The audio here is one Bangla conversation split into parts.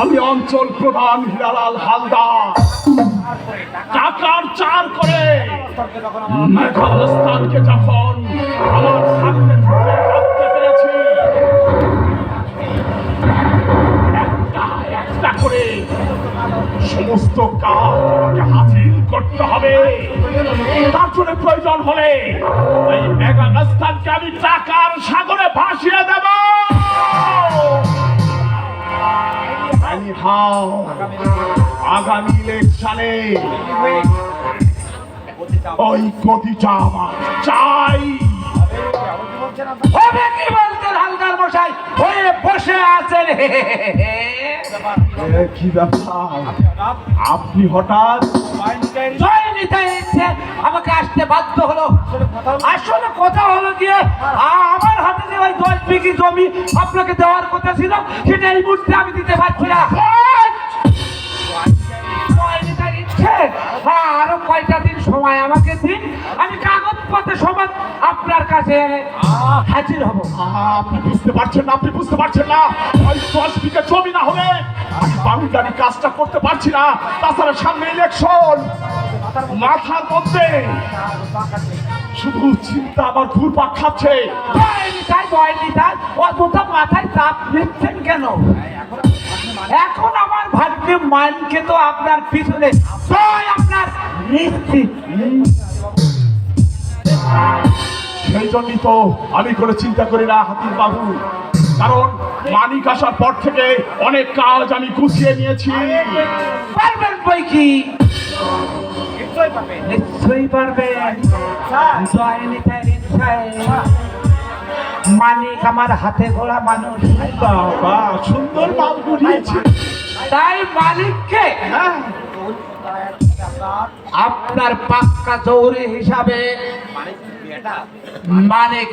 আমি অঞ্চল প্রধান হিরালাল হালদার। টাকার চার করে মেঘালস্থানকে যখন আমার সামনে রাখতে পেরেছি, একটা একটা করে সমস্ত কাজ আমাকে হাসিল করতে হবে। তার জন্য প্রয়োজন হলে এই মেঘালস্থানকে আমি টাকার সাগরে ভাসিয়ে দেব। আগামী ইলেকশনে ওই গতিটা আমার চাই। হবে কি হালদার মশাই হয়ে বসে আছেন। কি ব্যাপার? আপনি হঠাৎ জয় নিতে ইচ্ছে আমাকে আসতে বাধ্য হলো। আসলে কথা হলো গিয়ে আমার হাতে যে ওই দশ বিঘি জমি আপনাকে দেওয়ার কথা ছিল সেটা এই মুহূর্তে আমি দিতে পারছি না। ইচ্ছে? হ্যাঁ, আরও কয়টা দিন সময় আমাকে দিন আমি কাগজপত্র সমান আপনার কাছে হাজির হব। আপনি বুঝতে পারছেন না আপনি বুঝতে পারছেন না। দশ বিঘা জমি না হলে আমি বাড়িটারি কাজটা করতে পারছি না। তাছাড়া সামনে ইলেকশন মাথার মধ্যে শুধু চিন্তা আমার ঘুরপাক খাচ্ছে। মাথায় চাপ নিচ্ছেন কেন? এখন আমার ভাগ্যে মানকে তো আপনার পিছনে আপনার নিশ্চিত। সেই জন্যই তো আমি করে চিন্তা করি না হাতির বাবু কারণ মানিক আসার পর থেকে অনেক কাজ আমি গুছিয়ে নিয়েছি। পারবেন বই কি? নিশ্চয়ই পারবেন মানিক আমার হাতে ঘোড়া মানুষ। বাবা সুন্দর মাল গুলিয়েছে তাই মালিককে হ্যাঁ। আপনার পাক্কা চৌরি হিসাবে মানিক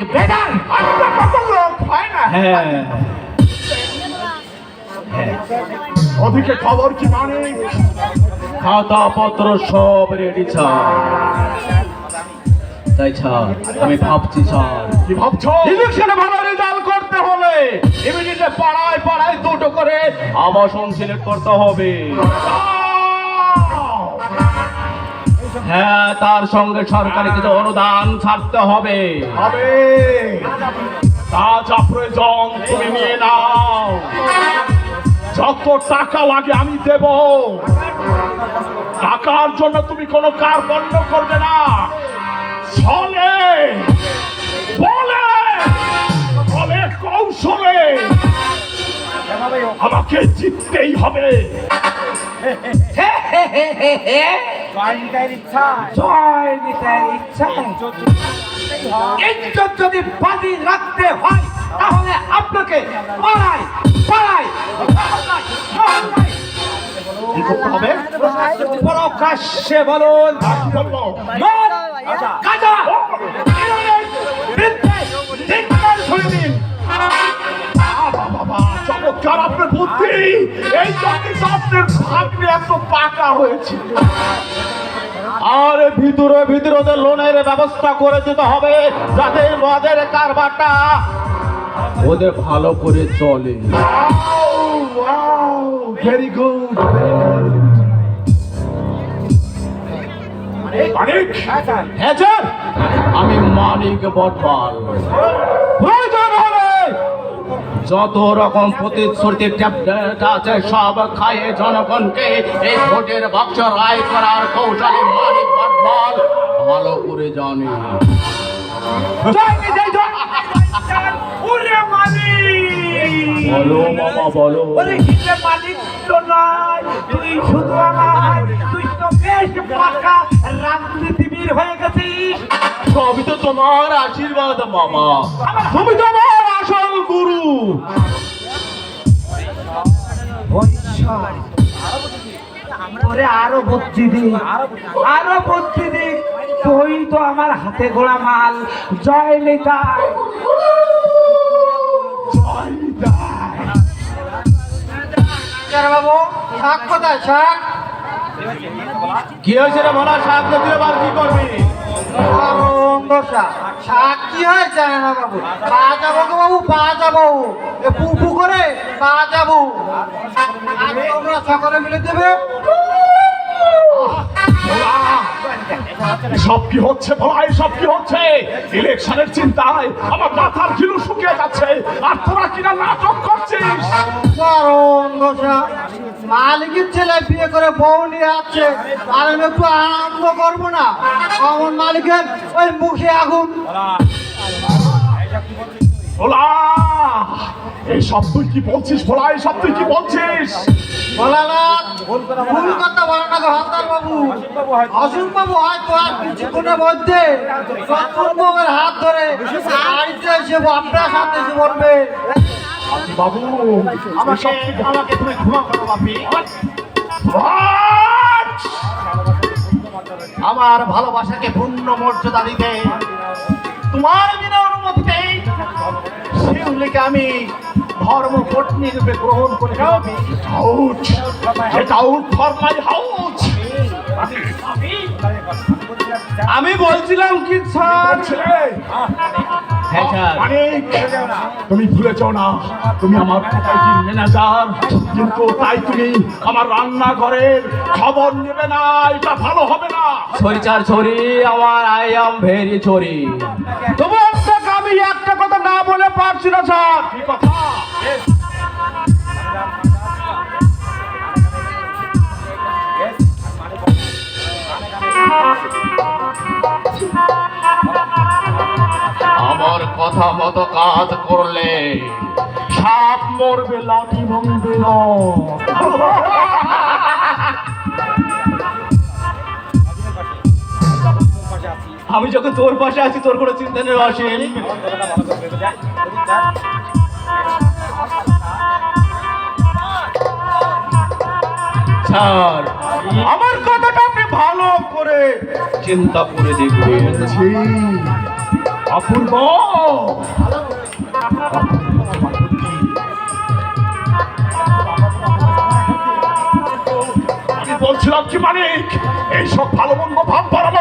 লোক হয়। না হ্যাঁ ওদিকে খবর কি মানিক খাতা পত্র সব রেডি স্যার তাই স্যার আমি ভাবছি স্যার কি ভাবছ? ইলেকশনে ভালো রেজাল্ট হলে ইমিডিয়েটলি পাড়ায় পাড়ায় দুটো করে আবাসন সিলেক্ট করতে হবে। হ্যাঁ তার সঙ্গে সরকারি কিছু অনুদান ছাড়তে হবে। হবে। তা যা প্রয়োজন তুমি নিয়ে নাও। যত টাকা লাগে আমি দেব। টাকার জন্য তুমি কোনো কার বন্ধ করবে না। চলে। কৌশলে আমাকে জিততেই হবে। ইজ্জত যদি বাজি রাখতে হয় তাহলে আপনাকে পাড়ায় পাড়ায় হবে? প্রকাশ্যে বলুন। কি বলব মদ, গাঁজা, বৃদ্ধে, দিন। বাবা, আপনার বুদ্ধি এই তো আপনার ভাগ্নে এত পাকা হয়েছে। আর ভিতরে ভিতরে ওদের লোনের ব্যবস্থা করে দিতে হবে যাতে মদের কারবারটা ওদের ভালো করে চলে। Very good Manik? হ্যাঁ আমি মানিক বটপাল। প্রয়োজন হবে যত রকম প্রতিশ্রুতি আছে সব খাইয়ে জনগণকে এই ভোটের বাক্স রায় করার কৌশলী মানিক বটপাল ভালো করে জানে! বলো বাবা বলো। মালিক তো নয়, তুই শুধু আমার, তুই তো বেশ পাকা রাজনীতিবিদ হয়ে গেছিস। সবই তো তোমার আশীর্বাদ মামা। তুমি তো আমার আসল গুরু ওরে আরও বুদ্ধি দি। আরও বুদ্ধি দি। তুই তো আমার হাতে গোড়া মাল। জয় নিতাই। জয় নিতাই। বাবু? শাক কোথায় শাক কি হয়েছে রে দিলে বার কি করবি? আরও দশা সাক্ষী হয়েছে না বাবু? পা যাব গো বাবু, পা যাব। এ পুপু করে পা যাব। তোমরা সকলে মিলে দেবে? সব কি হচ্ছে ভাই সব কি হচ্ছে। ইলেকশনের চিন্তায় আমার মাথার খিলু শুকিয়ে যাচ্ছে আর তোরা কিনা নাটক করছিস? মালিকের ছেলে বিয়ে করে বউ নিয়ে আসছে আর আমি একটু আনন্দ করব না। আমার মালিকের ওই মুখে আগুন। ভোলা এই সব তুই কি বলছিস ভোলা এই সব তুই কি বলছিস? বলালা ভুল কথা বলো না। গো বাবু অসুন বাবু হয়তো আর কিছুক্ষণের মধ্যে সত্তর বাবুর হাত ধরে বাড়িতে এসে আপনার সাথে এসে বলবে। বাবু আমাকে আমাকে তুমি ক্ষমা করো বাপি। আমার ভালোবাসাকে পূর্ণ মর্যাদা দিতে তোমার বিনা অনুমতিতে শিউলিকে আমি ধর্ম পত্নী রূপে গ্রহণ করে যাবি Out! Get out for my house! আমি বলছিলাম কি স্যার? হ্যাঁ স্যার। মানিক তুমি ভুলে যাও না তুমি আমার সোসাইটির ম্যানেজার কিন্তু তাই তুমি আমার রান্নাঘরের খবর নেবে না এটা ভালো হবে না। সরি চার সরি আমার আই এম ভেরি সরি তবু আমি একটা কথা না বলে পারছি না স্যার। কি কথা? আমার কথা মতো কাজ করলে সাপ মরবে লাঠি ভাঙবে না। আমি যখন তোর পাশে আছি তোর কোনো চিন্তা নেই অসীম স্যার আমার কথাটা আপনি ভালো করে চিন্তা করে দেখবেন। অপূর্ব। বলছিলাম কি মানিক এইসব ভালো মন্দ ভাব আমার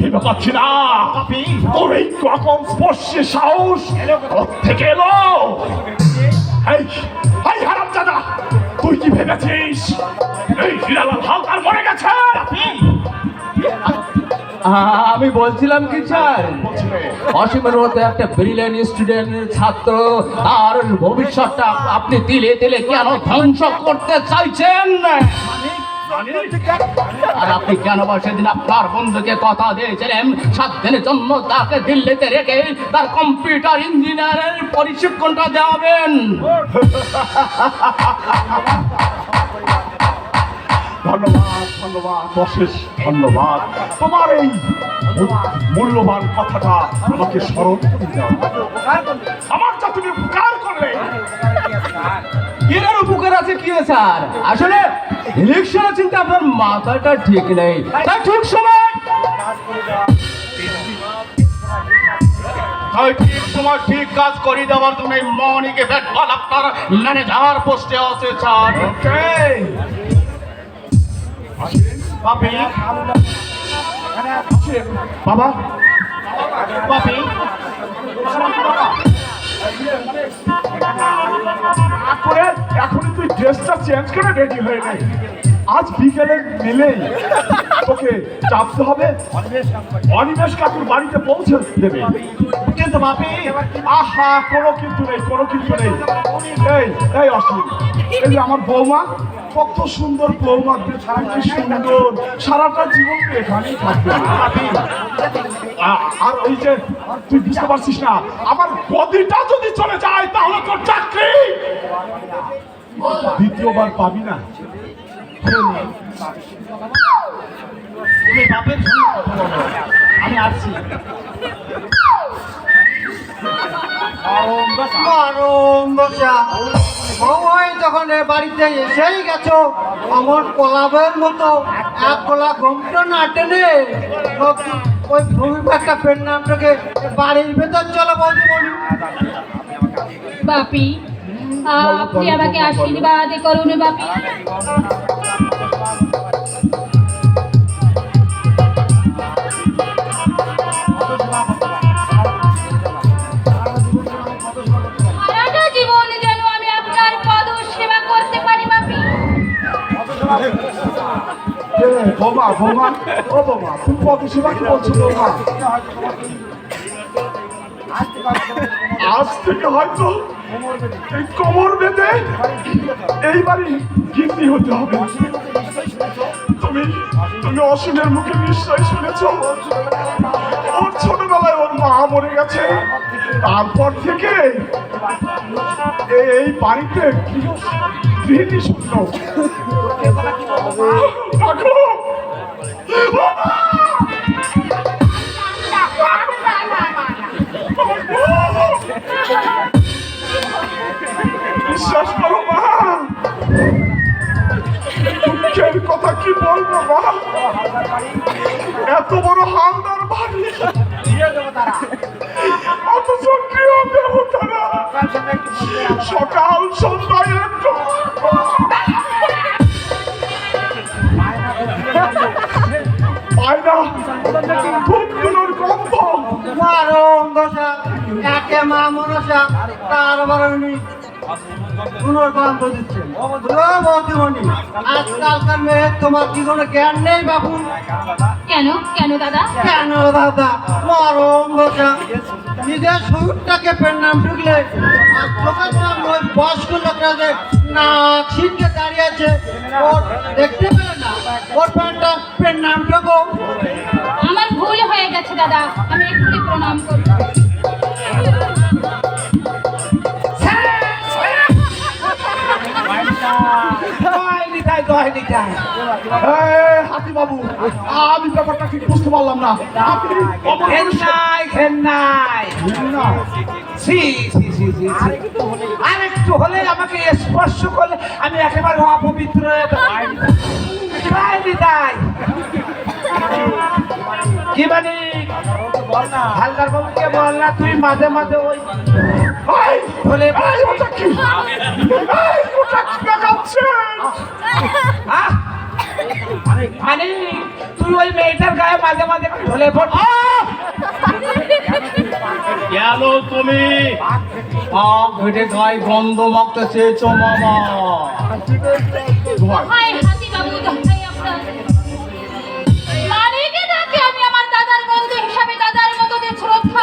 ভেবে পাচ্ছি না তোর এই রকম স্পর্শে সাহস থেকে এলো। এই হারাম দাদা তুই কি ভেবেছিস? এই হিরালাল হালদার মরে গেছে। আমি বলছিলাম কি স্যার? বলছিলে, অসীমের মতো একটা ব্রিলিয়ান স্টুডেন্টের ছাত্র তার ভবিষ্যৎটা আপনি তিলে তিলে কেন ধ্বংস করতে চাইছেন? আর আপনি কেন সেদিন আপনার বন্ধুকে কথা দিয়েছিলেন? সাত দিনের জন্য তাকে দিল্লিতে রেখে তার কম্পিউটার ইঞ্জিনিয়ারের প্রশিক্ষণটা দেওয়াবেন। ধন্যবাদ ধন্যবাদ অশেষ ধন্যবাদ। তোমার এই মূল্যবান কথাটা আমাকে স্মরণ করে দাও। আমার যা তুমি উপকার করলে এর উপকার আছে কি স্যার? আসলে ইলেকশনের চিন্তা আপনার মাথাটা ঠিক নেই। তাই ঠিক ঠিক সময় ঠিক কাজ করে দেওয়ার জন্য মনিকে ভেটফল আপনার ম্যানেজার পোস্টে আছে, স্যার। পাপি। বাবা পাপি। করে এখনই তুই ড্রেসটা চেঞ্জ করে রেডি হয়ে নে। আজ বিকেলে মেলেই তোকে চাপতে হবে। অনিমেষ কাকুর বাড়িতে পৌঁছে দেবে। কিন্তু বাপি, আহা, কোনো কিন্তু নেই, কোনো কিন্তু নেই। এই এই অসীম এই যে আমার বৌমা, কত সুন্দর বৌমা কি সুন্দর। সারাটা জীবন এখানেই থাকবে। আর ওই যে, তুই বুঝতে পারছিস না, আমার গদিটা যদি চলে যায়, তাহলে তোর চাকরি। দ্বিতীয়বার পাবি না। তুমি বাপের সঙ্গে কথা বলো বাড়িতে এসেই গেছো অমন কলাবের মতো এক কলা ঘুমটা না টেনে ওই ভূমি একটা পেন নামটাকে বাড়ির ভেতর চলো বলি বাপি আপনি আমাকে আশীর্বাদ করুন বাপি। বৌমা বৌমা। ও বৌমা, তুমি কত সেবা আজ থেকে হয়তো এই কোমর বেঁধে এই বাড়ি গিন্নি হতে হবে। তুমি তুমি অসীমের মুখে নিশ্চয় শুনেছ। ওর ছোটবেলায় ওর মা মরে গেছে। তারপর থেকে এই- বাড়িতে গৃহ- গৃহিণী শূন্য। ঠাকুর! বিশ্বাস করো কথা কি বলব, মা? এত বড় হালদার বাড়ি। অথচ গৃহ দেবতারা মা মনসা, তার আবার উনি পুনর্গন্ধ দিচ্ছেন মেয়ে তোমার কি কোনো? জ্ঞান নেই বাবু কেন কেন দাদা? দাদা মরম নিজের শরীরটাকে পেন ঢুকলে আর চোখের বয়স্ক লোকরা যে নাক ছিটকে দাঁড়িয়ে আছে ওর দেখতে পেলে না ওর প্যান্টটা পেন নাম আমার ভুল হয়ে গেছে দাদা। আমি একটু প্রণাম করব জয় নিতাই এই, হাতি বাবু আমি ব্যাপারটা ঠিক বুঝতে পারলাম না। আপনি অমর ঘেন মানুষ- নাই ঘেন নাই না সি সি সি সি সি আর একটু হলে আমাকে স্পর্শ করলে আমি একেবারে অপবিত্র নিতাই কি মানে হালদার বাবুকে বল না তুই মাঝে মাঝে ওই এই, বলে এই, ওটা কি? এই, ওটা কি দেখাচ্ছে? আহ! মানে তুই ওই মেয়েটার গায়ে মাঝে মাঝে ঢলে পড় গেল তুমি পাক ঘেটে গায়ে গন্ধ মাখতে চেয়েছো মামা দোহাই। হাতি বাবু দোহাই আপনার মালিকে আমি আমার দাদার বন্ধু হিসাবে দাদার মতো যে শ্রদ্ধা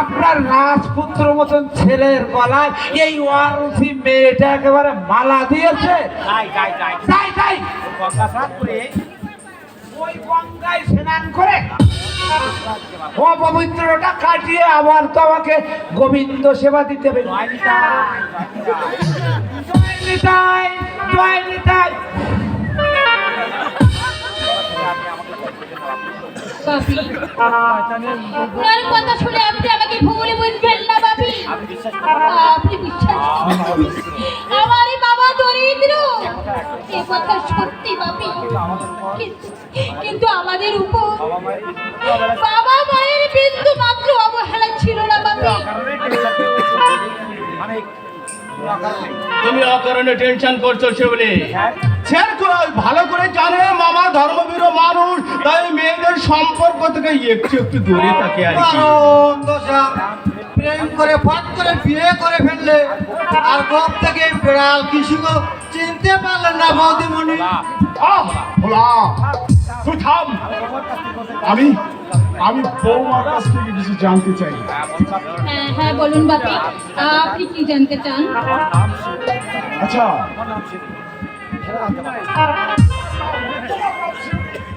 আপনার রাজপুত্র মতন ছেলের গলায় এই ওয়ারসি মেয়েটা একেবারে মালা দিয়েছে। তাই তাই ওই গঙ্গায় স্নান করে অপবিত্রটা কাটিয়ে আবার তো আমাকে গোবিন্দ সেবা দিতে হবে। জয় নিতাই। জয় নিতাই। কিন্তু- আমাদের উপর বাবা মায়ের বিন্দু মাত্র অবহেলা ছিল না বাপি। তুমি অকারণে টেনশন করছ কই ভালো করে জানে মামা ধর্মবীর মানুষ তাই মেয়েদের সম্পর্ক থেকে একটু একটু দূরে থাকে আর প্রেম করে ফট করে বিয়ে করে ফেললে আর গপ থেকে বেড়াল কিছু চিনতে পারলেন না বৌদিমণি। আমি আমি বৌমার কাছ থেকে কিছু জানতে চাই। হ্যাঁ হ্যাঁ বলুন বাপি। আপনি কি জানতে চান? আচ্ছা।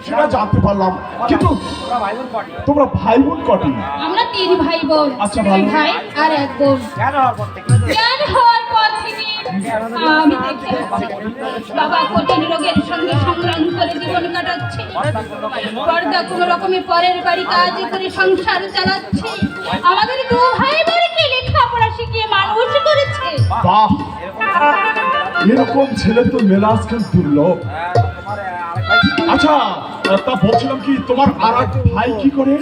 সেটা জানতে পারলাম। কিন্তু তোমরা ভাই বোন কটি? আমরা তিন ভাই বোন। আচ্ছা, ভাই আর এক বোন। জ্ঞান হওয়ার পর থেকে? আমি দেখতে বাবা কঠিন রোগের সঙ্গে সংগ্রাম করে জীবন কাটাচ্ছে। পর্দা কোনো রকমে পরের বাড়ি কাজ করে সংসার চালাচ্ছে। আমাদের দু ভাই বোনকে লেখাপড়া শিখিয়ে মানুষ করেছে? এরকম ছেলে তো মেলা আজকাল দুর্লভ। আচ্ছা তা বলছিলাম কি তোমার আর এক ভাই কি করে?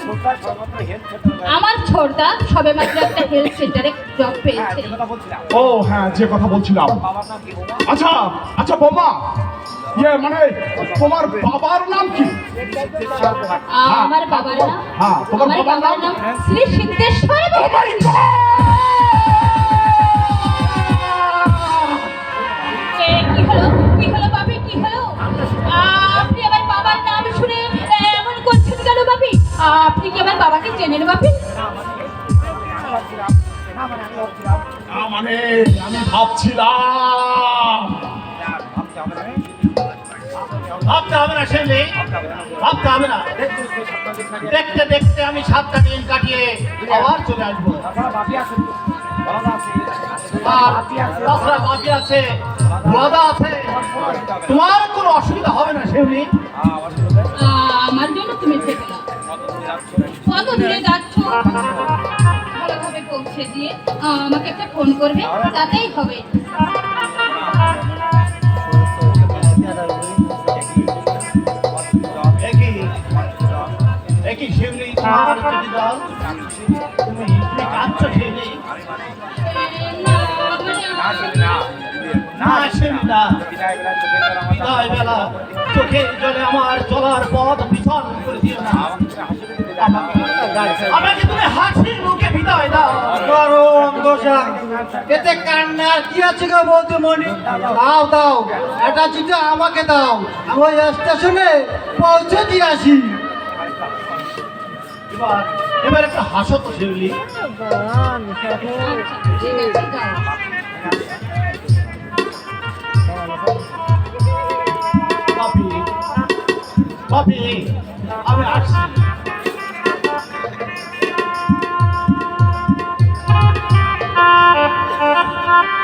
আমার ছোটদা সবে মাত্র একটা হেলথ সেন্টারে জব পেয়েছে। ও হ্যাঁ যে কথা বলছিলাম। আচ্ছা আচ্ছা বোমা ইয়ে মানে তোমার বাবার নাম কি? আমার বাবার নাম? হ্যাঁ, তোমার বাবার নাম? শ্রী সিদ্ধেশ্বর কি হলো? কি হলো বাপি? কি হলো? কি চেনেন বাপি? মানে আমি ভাবছিলাম। ভাবতে হবে না সেমনি ভাবতে হবে না। দেখতে দেখতে আমি সাতটা দিন কাটিয়ে আবার চলে আসব। তাছাড়া বাকি আছে দাদা আছে। তোমার কোনো অসুবিধা হবে না সেমনি আমার জন্য তুমি থেকে দূরে যাচ্ছ ভালোভাবে পৌঁছে দিয়ে আমাকে একটা ফোন করবে তাতেই হবে একই যদি দাও তুমি সেমনি না চোখের জলে আমার চলার পথ পিছন করে দিও না আমাকে তুমি হাসির মুখে বিদায় দাও। কারণ দোষা এতে কান্নার কি আছে গো বৌদিমণি? দাও দাও এটা চিঠি আমাকে দাও আমি ওই স্টেশনে পৌঁছে দিয়ে আসি। এবার এবার একটা হাসো তো শিউলি। আছে যাও Yeah.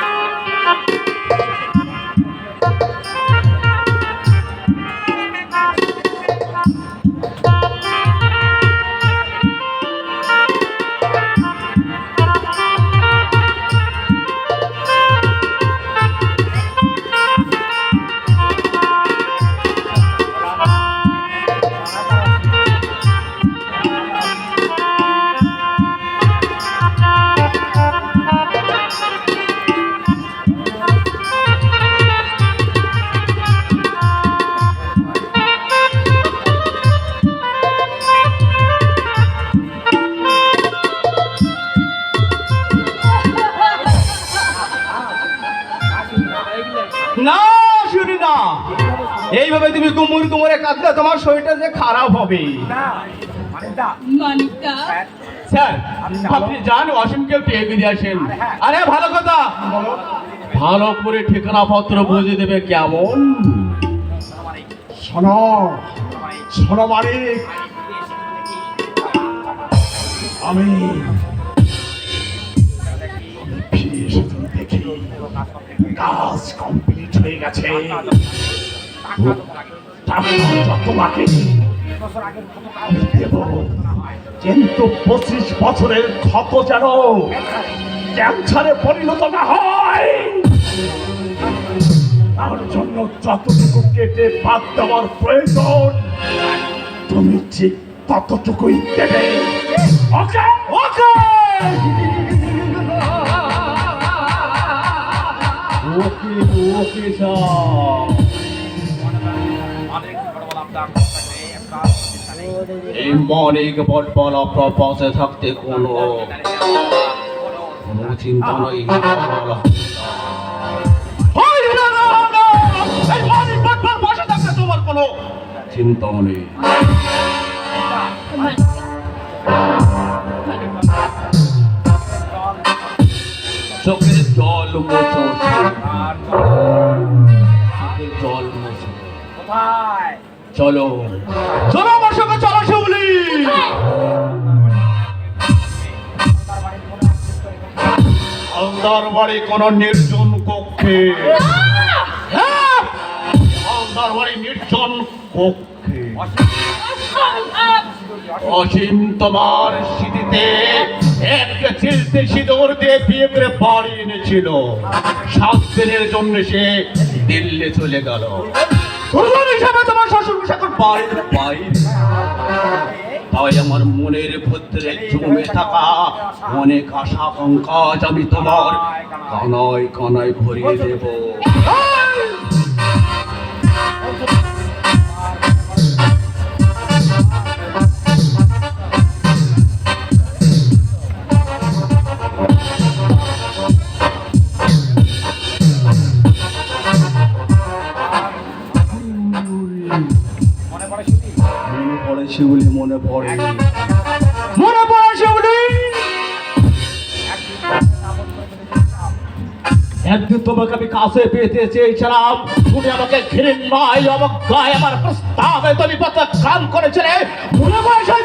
হবে স্যার আপনি যান অসীমকে পেয়ে দিয়ে আসেন। আরে ভালো কথা। ভালো করে ঠিকানা পত্র বুঝে দেবে কেমন? শোনো শোনো মালিক আমি কাজ কমপ্লিট হয়ে গেছে। দেব কিন্তু পঁচিশ বছরের ক্ষত যেন ক্যান্সারে পরিণত না হয়। তার জন্য যতটুকু কেটে বাদ দেওয়ার প্রয়োজন তুমি ঠিক ততটুকুই দেবে। Okay! Okay okay okay sir. এই মনিক বটবল আপনার পাশে থাকতে কোনো কোনো চিন্তা চিন্তা নেই। চোখের জল চোখের জল মোচো চলো। চলো আমার সঙ্গে চলো শিউলি। আন্দার বাড়ি কোন নির্জন কক্ষে। হ্যাঁ, হালদার বাড়ি নির্জন কক্ষে। অসীম তোমার স্মৃতিতে একটা চিলতে সিঁদুর দিয়ে বিয়ে করে বাড়ি এনেছিল। সাত দিনের জন্য সে দিল্লি চলে গেল। হিসাবে তাই আমার মনের ভদ্রে জমে থাকা অনেক আশা আকাঙ্ক্ষা আমি তোমার কানায় কানায় ভরিয়ে দেব। মনে পড়ে। মনে পড়ে একদিন তোমাকে আমি কাছে পেতে চেয়েছিলাম। তুমি আমাকে ঘৃণায় অবজ্ঞায় আমার প্রস্তাবে তুমি কাম করেছিলে। মনে পড়ে সেই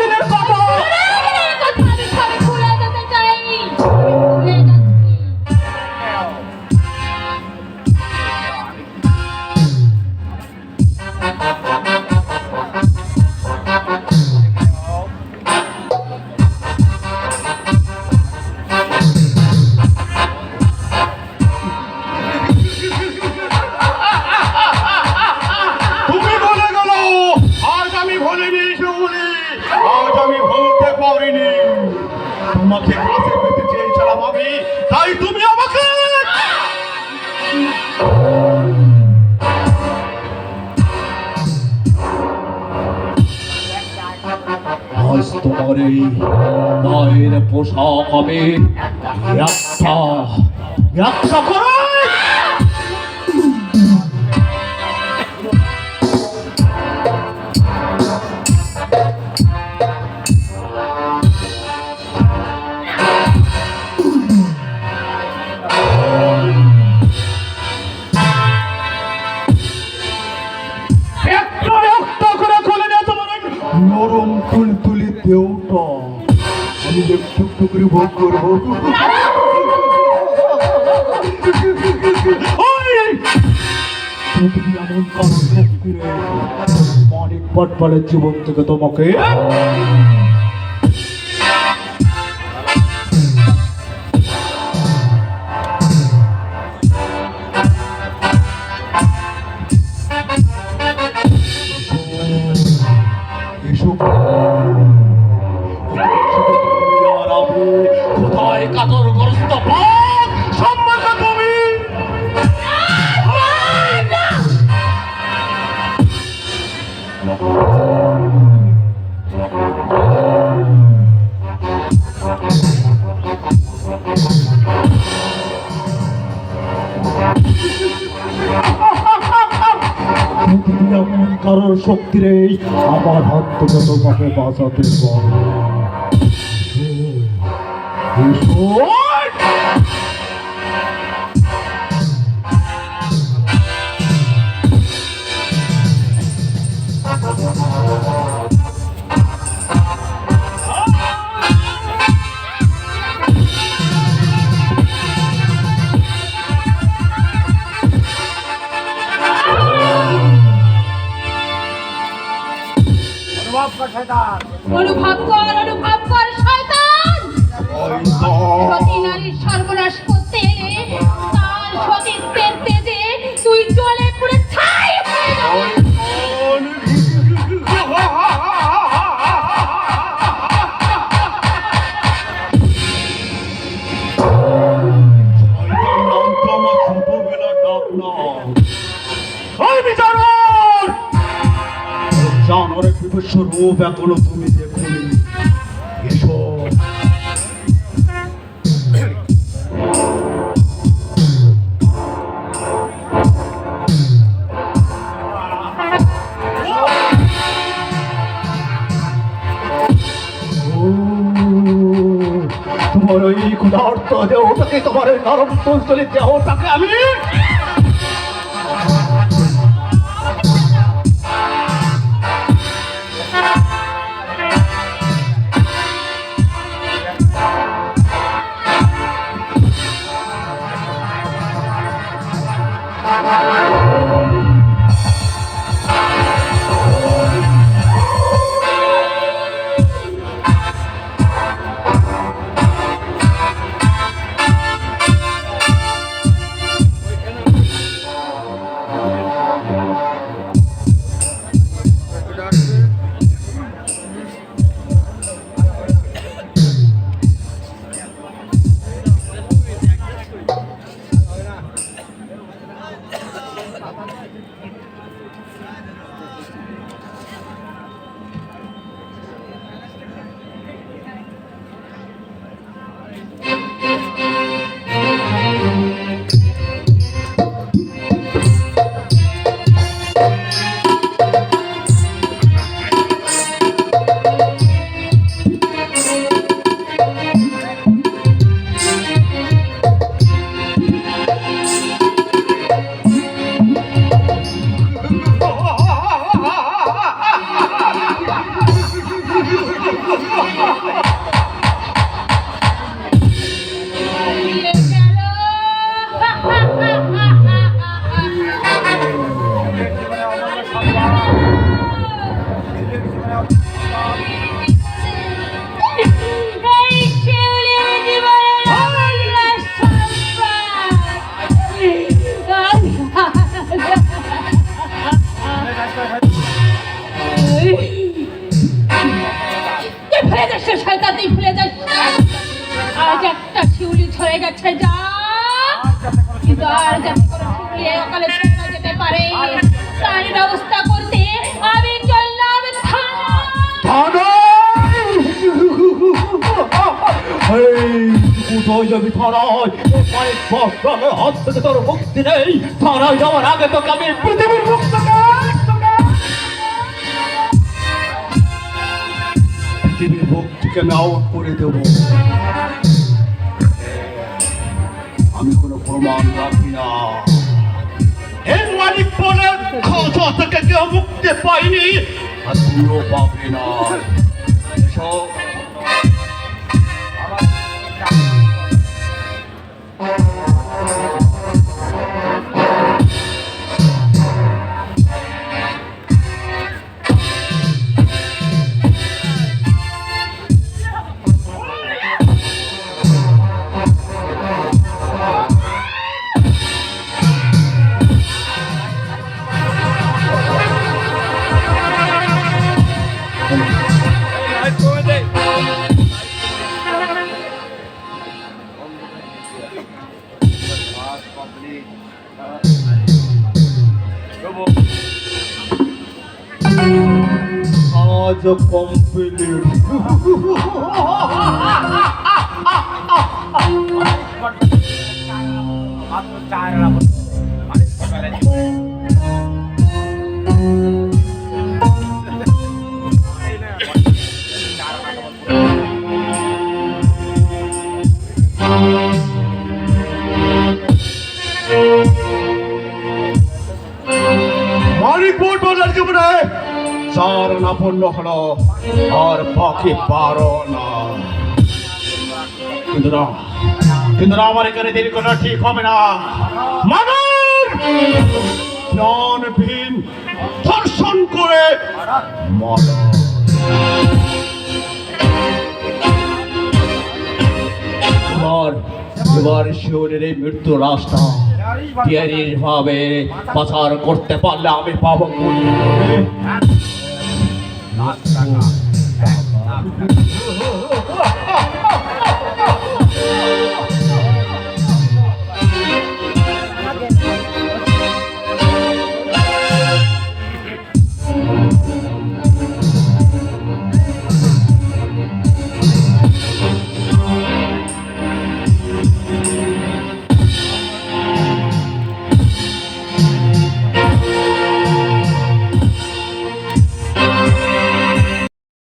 একটু একটু করে ভোগ করব। অনেক পটপালের জীবন থেকে তোমাকে। এমন কারোর শক্তি রে। আমার হাত থেকে তোমাকে বাঁচাতে পারো অনুভব কর অনুভব কর শয়তান রূপ এখনও তুমি দেখুনি এসো ও, তোমার তোমার নরম তুলতুলি দেহটাকে আমি তোর মুক্তি নেই। থানায় যাওয়ার আগে তোকে আমি পৃথিবীর পৃথিবীর মুক্তিকে আমি আউট করে দেব। আমি কোনো প্রমাণ রাখি না। এর মালিক বলে খাতা থেকে কেউ মুক্তি পাইনি আর তুইও পাবি না। আজ কমপ্লিট মালিক আমার এখানে দেরি করা ঠিক হবে না। মানুষ জ্ঞানহীন, ধর্ষণ করে এই মৃত্যু রাস্তা টিয়ারির ভাবে পাচার করতে পারলে আমি পাবো